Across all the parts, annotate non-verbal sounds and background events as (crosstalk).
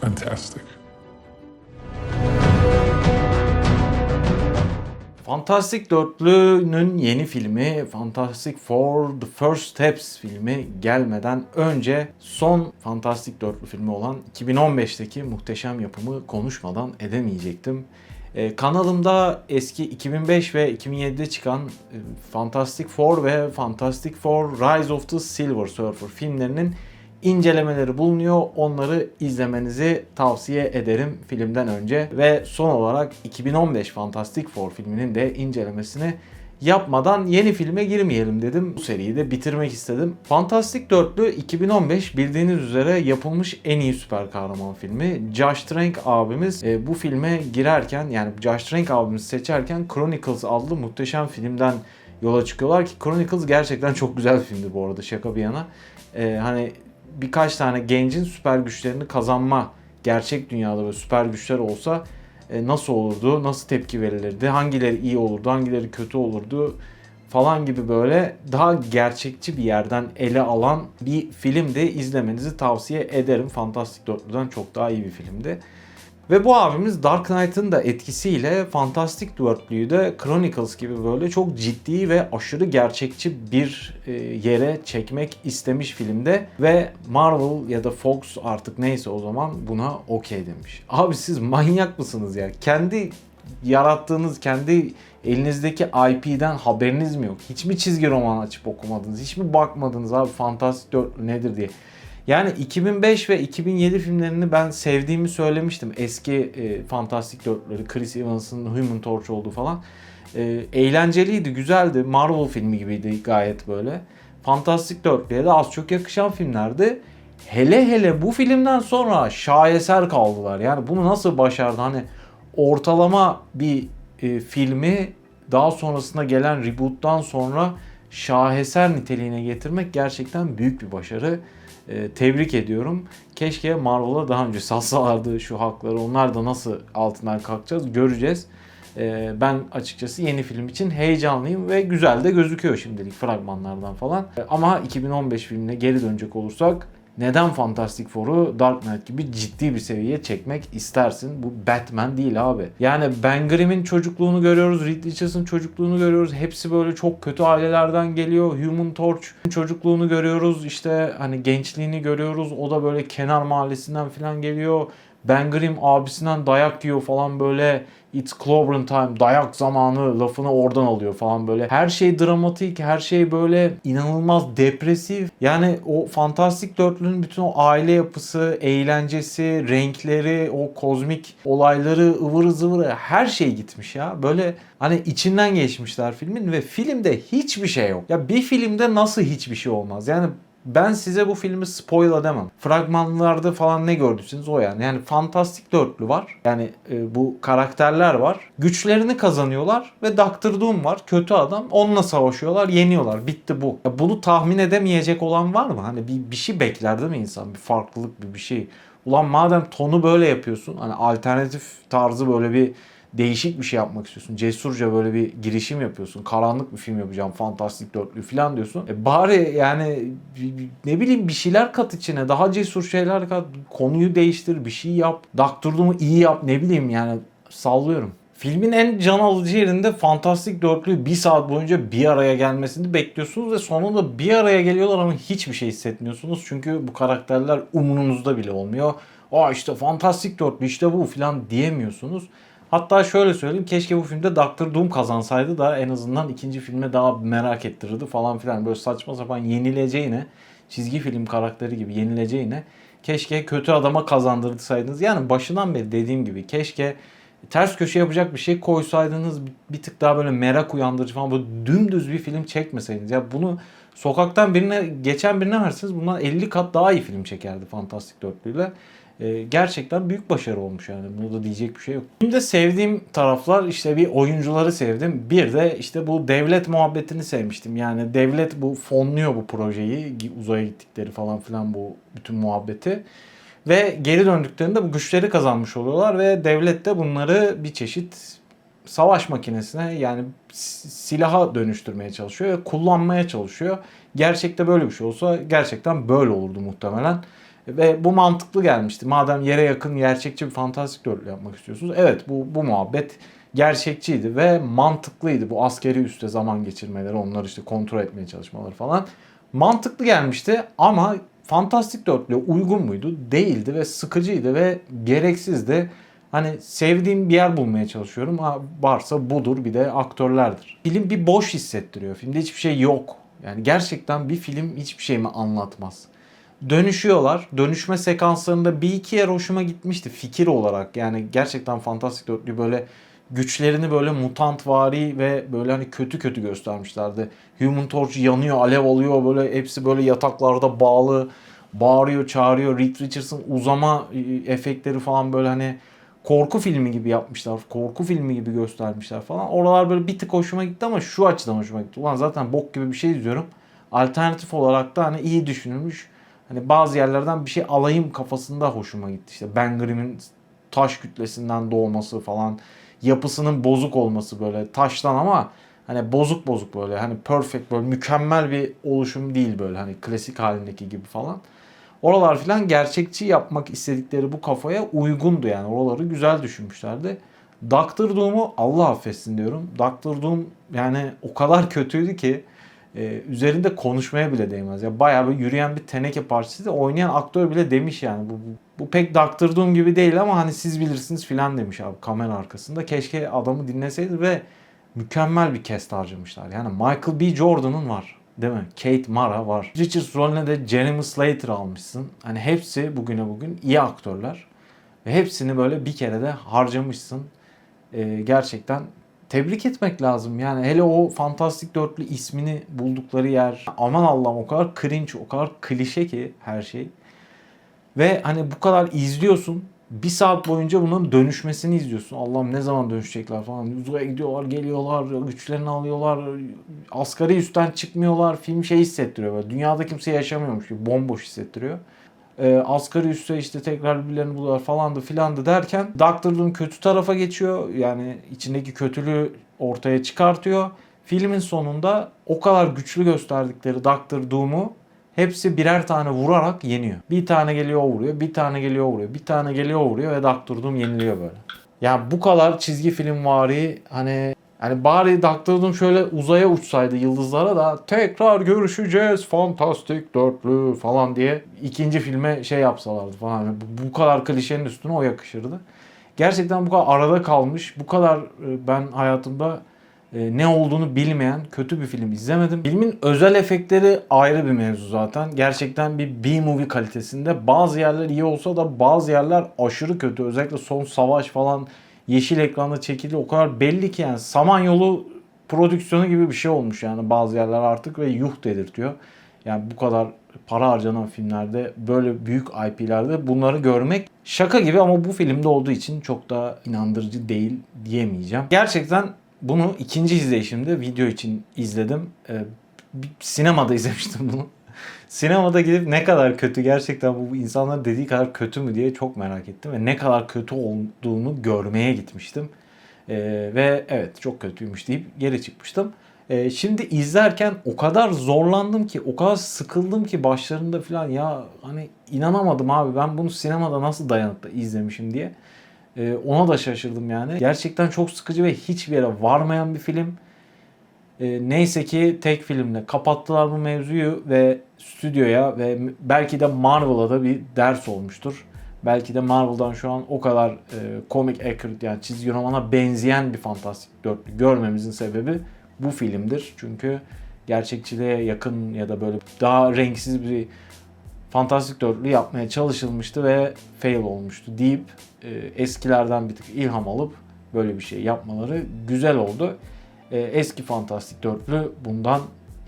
fantastic. Fantastic Dörtlü'nün yeni filmi Fantastic Four The First Steps filmi gelmeden önce son Fantastic Dörtlü filmi olan 2015'teki muhteşem yapımı konuşmadan edemeyecektim. Ee, kanalımda eski 2005 ve 2007'de çıkan e, Fantastic Four ve Fantastic Four Rise of the Silver Surfer filmlerinin incelemeleri bulunuyor. Onları izlemenizi tavsiye ederim filmden önce. Ve son olarak 2015 Fantastic Four filminin de incelemesini yapmadan yeni filme girmeyelim dedim. Bu seriyi de bitirmek istedim. Fantastic Dörtlü 2015 bildiğiniz üzere yapılmış en iyi süper kahraman filmi. Josh Trank abimiz e, bu filme girerken yani Josh Trank abimizi seçerken Chronicles adlı muhteşem filmden yola çıkıyorlar ki Chronicles gerçekten çok güzel bir filmdi bu arada şaka bir yana. E, hani birkaç tane gencin süper güçlerini kazanma gerçek dünyada böyle süper güçler olsa e, nasıl olurdu, nasıl tepki verilirdi, hangileri iyi olurdu, hangileri kötü olurdu falan gibi böyle daha gerçekçi bir yerden ele alan bir filmdi. İzlemenizi tavsiye ederim. Fantastic Dörtlü'den çok daha iyi bir filmdi. Ve bu abimiz Dark Knight'ın da etkisiyle Fantastic Dörtlü'yü de Chronicles gibi böyle çok ciddi ve aşırı gerçekçi bir e, yere çekmek istemiş filmde. Ve Marvel ya da Fox artık neyse o zaman buna okey demiş. Abi siz manyak mısınız ya? Kendi yarattığınız, kendi elinizdeki IP'den haberiniz mi yok? Hiç mi çizgi roman açıp okumadınız? Hiç mi bakmadınız abi Fantastic Dörtlü nedir diye? Yani 2005 ve 2007 filmlerini ben sevdiğimi söylemiştim. Eski e, Fantastic Dörtlüleri, Chris Evans'ın Human Torch olduğu falan. E, eğlenceliydi, güzeldi. Marvel filmi gibiydi gayet böyle. Fantastic Dörtlü'ye de az çok yakışan filmlerdi. Hele hele bu filmden sonra şaheser kaldılar. Yani bunu nasıl başardı? Hani ortalama bir e, filmi daha sonrasında gelen reboot'tan sonra şaheser niteliğine getirmek gerçekten büyük bir başarı. E, tebrik ediyorum. Keşke Marvel'a daha önce salsalardı şu hakları. Onlar da nasıl altından kalkacağız göreceğiz. E, ben açıkçası yeni film için heyecanlıyım ve güzel de gözüküyor şimdilik fragmanlardan falan. Ama 2015 filmine geri dönecek olursak neden Fantastic Four'u Dark Knight gibi ciddi bir seviyeye çekmek istersin? Bu Batman değil abi. Yani Ben Grimm'in çocukluğunu görüyoruz, Reed Richards'ın çocukluğunu görüyoruz. Hepsi böyle çok kötü ailelerden geliyor. Human Torch'un çocukluğunu görüyoruz. İşte hani gençliğini görüyoruz. O da böyle kenar mahallesinden falan geliyor. Ben Grimm abisinden dayak yiyor falan böyle It's Clobbering Time dayak zamanı lafını oradan alıyor falan böyle. Her şey dramatik, her şey böyle inanılmaz depresif. Yani o fantastik dörtlünün bütün o aile yapısı, eğlencesi, renkleri, o kozmik olayları, ıvırı zıvırı her şey gitmiş ya. Böyle hani içinden geçmişler filmin ve filmde hiçbir şey yok. Ya bir filmde nasıl hiçbir şey olmaz? Yani ben size bu filmi spoil edemem. Fragmanlarda falan ne gördüyseniz o yani. Yani fantastik dörtlü var. Yani e, bu karakterler var. Güçlerini kazanıyorlar ve Doctor Doom var. Kötü adam. Onunla savaşıyorlar, yeniyorlar. Bitti bu. Ya bunu tahmin edemeyecek olan var mı? Hani bir, bir şey bekler değil mi insan? Bir farklılık bir bir şey. Ulan madem tonu böyle yapıyorsun. Hani alternatif tarzı böyle bir değişik bir şey yapmak istiyorsun. Cesurca böyle bir girişim yapıyorsun. Karanlık bir film yapacağım. Fantastik dörtlü falan diyorsun. E bari yani ne bileyim bir şeyler kat içine. Daha cesur şeyler kat. Konuyu değiştir. Bir şey yap. Doctor Doom'u iyi yap. Ne bileyim yani sallıyorum. Filmin en can alıcı yerinde fantastik dörtlü bir saat boyunca bir araya gelmesini bekliyorsunuz ve sonunda bir araya geliyorlar ama hiçbir şey hissetmiyorsunuz. Çünkü bu karakterler umurunuzda bile olmuyor. Aa işte fantastik dörtlü işte bu falan diyemiyorsunuz. Hatta şöyle söyleyeyim keşke bu filmde Doctor Doom kazansaydı da en azından ikinci filme daha merak ettirirdi falan filan. Böyle saçma sapan yenileceğine çizgi film karakteri gibi yenileceğine keşke kötü adama kazandırsaydınız. Yani başından beri dediğim gibi keşke ters köşe yapacak bir şey koysaydınız bir tık daha böyle merak uyandırıcı falan böyle dümdüz bir film çekmeseydiniz. Ya bunu sokaktan birine geçen birine verseniz bundan 50 kat daha iyi film çekerdi Fantastik Dörtlü'yle. Ee, gerçekten büyük başarı olmuş yani. Bunu da diyecek bir şey yok. Şimdi sevdiğim taraflar işte bir oyuncuları sevdim. Bir de işte bu devlet muhabbetini sevmiştim. Yani devlet bu fonluyor bu projeyi. Uzaya gittikleri falan filan bu bütün muhabbeti. Ve geri döndüklerinde bu güçleri kazanmış oluyorlar ve devlet de bunları bir çeşit savaş makinesine yani silaha dönüştürmeye çalışıyor ve kullanmaya çalışıyor. Gerçekte böyle bir şey olsa gerçekten böyle olurdu muhtemelen. Ve bu mantıklı gelmişti. Madem yere yakın gerçekçi bir fantastik dörtlü yapmak istiyorsunuz. Evet bu, bu muhabbet gerçekçiydi ve mantıklıydı. Bu askeri üste zaman geçirmeleri, onları işte kontrol etmeye çalışmaları falan. Mantıklı gelmişti ama fantastik dörtlüğe uygun muydu? Değildi ve sıkıcıydı ve gereksizdi. Hani sevdiğim bir yer bulmaya çalışıyorum. Ha, varsa budur bir de aktörlerdir. Film bir boş hissettiriyor. Filmde hiçbir şey yok. Yani gerçekten bir film hiçbir şey mi anlatmaz? Dönüşüyorlar. Dönüşme sekanslarında bir iki yer hoşuma gitmişti fikir olarak. Yani gerçekten fantastik dörtlü böyle güçlerini böyle mutantvari ve böyle hani kötü kötü göstermişlerdi. Human Torch yanıyor, alev alıyor böyle hepsi böyle yataklarda bağlı bağırıyor, çağırıyor. Reed Richards'ın uzama e, efektleri falan böyle hani korku filmi gibi yapmışlar. Korku filmi gibi göstermişler falan. Oralar böyle bir tık hoşuma gitti ama şu açıdan hoşuma gitti. Ulan zaten bok gibi bir şey izliyorum. Alternatif olarak da hani iyi düşünülmüş. Hani bazı yerlerden bir şey alayım kafasında hoşuma gitti. İşte Ben Grimm'in taş kütlesinden doğması falan. Yapısının bozuk olması böyle taştan ama hani bozuk bozuk böyle hani perfect böyle mükemmel bir oluşum değil böyle hani klasik halindeki gibi falan. Oralar filan gerçekçi yapmak istedikleri bu kafaya uygundu yani. Oraları güzel düşünmüşlerdi. Doctor Doom'u Allah affetsin diyorum. Doctor Doom yani o kadar kötüydü ki e, üzerinde konuşmaya bile değmez. Ya bayağı bir yürüyen bir teneke parçası. Oynayan aktör bile demiş yani bu, bu, bu pek Doom gibi değil ama hani siz bilirsiniz filan demiş abi kamera arkasında. Keşke adamı dinleseydi ve mükemmel bir cast harcamışlar. Yani Michael B. Jordan'ın var. Değil mi? Kate Mara var. Richards rolüne de Jeremy Slater almışsın. Hani hepsi bugüne bugün iyi aktörler. Ve hepsini böyle bir kere de harcamışsın. Ee, gerçekten tebrik etmek lazım. Yani hele o fantastik dörtlü ismini buldukları yer. Aman Allah'ım o kadar cringe, o kadar klişe ki her şey. Ve hani bu kadar izliyorsun. Bir saat boyunca bunun dönüşmesini izliyorsun. Allah'ım ne zaman dönüşecekler falan. Uzaya gidiyorlar, geliyorlar, güçlerini alıyorlar. Asgari üstten çıkmıyorlar. Film şey hissettiriyor böyle. Dünyada kimse yaşamıyormuş gibi. Bomboş hissettiriyor. Ee, asgari üste işte tekrar birbirlerini buluyorlar falandı filandı derken Doctor Doom kötü tarafa geçiyor. Yani içindeki kötülüğü ortaya çıkartıyor. Filmin sonunda o kadar güçlü gösterdikleri Doctor Doom'u hepsi birer tane vurarak yeniyor. Bir tane geliyor vuruyor, bir tane geliyor vuruyor, bir tane geliyor vuruyor ve Doctor Doom yeniliyor böyle. Yani bu kadar çizgi film vari hani yani bari Doctor şöyle uzaya uçsaydı yıldızlara da tekrar görüşeceğiz fantastik dörtlü falan diye ikinci filme şey yapsalardı falan. Yani bu, bu kadar klişenin üstüne o yakışırdı. Gerçekten bu kadar arada kalmış, bu kadar e, ben hayatımda e, ne olduğunu bilmeyen kötü bir film izlemedim. Filmin özel efektleri ayrı bir mevzu zaten. Gerçekten bir B-movie kalitesinde. Bazı yerler iyi olsa da bazı yerler aşırı kötü. Özellikle son savaş falan yeşil ekranda çekildi. O kadar belli ki yani Samanyolu prodüksiyonu gibi bir şey olmuş yani bazı yerler artık ve yuh dedirtiyor. Yani bu kadar para harcanan filmlerde böyle büyük IP'lerde bunları görmek şaka gibi ama bu filmde olduğu için çok da inandırıcı değil diyemeyeceğim. Gerçekten bunu ikinci izleyişimde video için izledim. Ee, sinemada (laughs) izlemiştim bunu. Sinemada gidip ne kadar kötü gerçekten bu insanlar dediği kadar kötü mü diye çok merak ettim. Ve ne kadar kötü olduğunu görmeye gitmiştim. Ee, ve evet çok kötüymüş deyip geri çıkmıştım. Ee, şimdi izlerken o kadar zorlandım ki, o kadar sıkıldım ki başlarında falan ya hani inanamadım abi ben bunu sinemada nasıl dayanıp da izlemişim diye. Ee, ona da şaşırdım yani. Gerçekten çok sıkıcı ve hiçbir yere varmayan bir film. Ee, neyse ki tek filmle kapattılar bu mevzuyu ve stüdyoya ve belki de Marvel'a da bir ders olmuştur. Belki de Marvel'dan şu an o kadar e, comic accurate yani çizgi romana benzeyen bir fantastik dörtlü görmemizin sebebi bu filmdir. Çünkü gerçekçiliğe yakın ya da böyle daha renksiz bir fantastik dörtlü yapmaya çalışılmıştı ve fail olmuştu deyip e, eskilerden bir tık ilham alıp böyle bir şey yapmaları güzel oldu. E, eski fantastik dörtlü bundan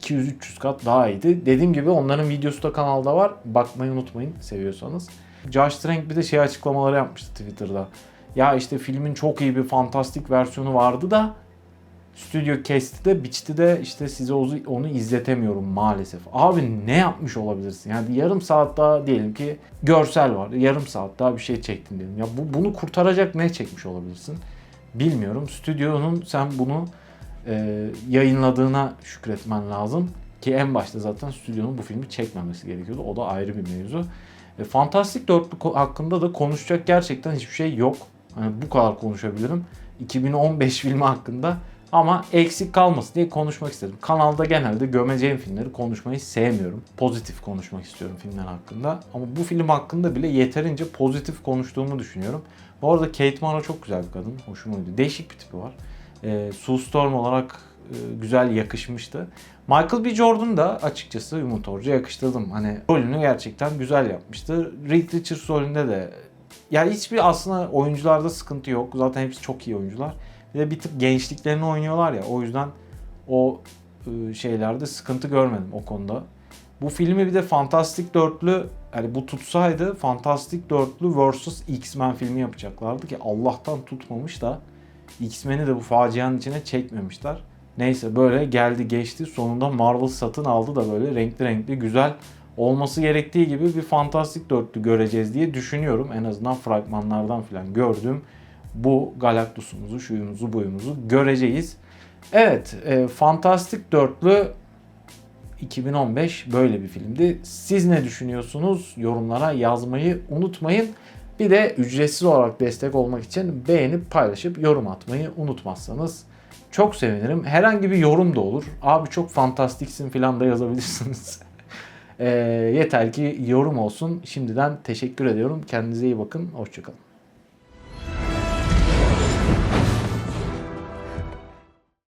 200-300 kat daha iyiydi. Dediğim gibi onların videosu da kanalda var. Bakmayı unutmayın seviyorsanız. Josh Trank bir de şey açıklamaları yapmıştı Twitter'da. Ya işte filmin çok iyi bir fantastik versiyonu vardı da stüdyo kesti de biçti de işte size onu izletemiyorum maalesef. Abi ne yapmış olabilirsin? Yani yarım saat daha diyelim ki görsel var. Yarım saat daha bir şey çektin diyelim. Ya bu, bunu kurtaracak ne çekmiş olabilirsin? Bilmiyorum. Stüdyonun sen bunu e, yayınladığına şükretmen lazım. Ki en başta zaten stüdyonun bu filmi çekmemesi gerekiyordu. O da ayrı bir mevzu. E, Fantastik Dörtlü hakkında da konuşacak gerçekten hiçbir şey yok. Hani bu kadar konuşabilirim. 2015 filmi hakkında ama eksik kalmasın diye konuşmak istedim. Kanalda genelde gömeceğim filmleri konuşmayı sevmiyorum. Pozitif konuşmak istiyorum filmler hakkında. Ama bu film hakkında bile yeterince pozitif konuştuğumu düşünüyorum. Bu arada Kate Mara çok güzel bir kadın. Hoşuma gidiyor. Değişik bir tipi var. E, Sue Storm olarak e, güzel yakışmıştı. Michael B. Jordan da açıkçası Umut Orcu yakıştırdım. Hani rolünü gerçekten güzel yapmıştı. Reed Richards rolünde de ya hiçbir aslında oyuncularda sıkıntı yok. Zaten hepsi çok iyi oyuncular. Bir de bir tık gençliklerini oynuyorlar ya. O yüzden o e, şeylerde sıkıntı görmedim o konuda. Bu filmi bir de Fantastic Dörtlü yani bu tutsaydı Fantastic Dörtlü vs. X-Men filmi yapacaklardı ki Allah'tan tutmamış da X-Men'i de bu facianın içine çekmemişler. Neyse böyle geldi geçti. Sonunda Marvel satın aldı da böyle renkli renkli güzel olması gerektiği gibi bir fantastik dörtlü göreceğiz diye düşünüyorum. En azından fragmanlardan falan gördüm. Bu Galactus'umuzu, şuyumuzu, buyumuzu göreceğiz. Evet, e, Fantastik Dörtlü 2015 böyle bir filmdi. Siz ne düşünüyorsunuz? Yorumlara yazmayı unutmayın. Bir de ücretsiz olarak destek olmak için beğenip paylaşıp yorum atmayı unutmazsanız çok sevinirim. Herhangi bir yorum da olur. Abi çok fantastiksin falan da yazabilirsiniz. (laughs) E, yeter ki yorum olsun. Şimdiden teşekkür ediyorum. Kendinize iyi bakın. Hoşçakalın.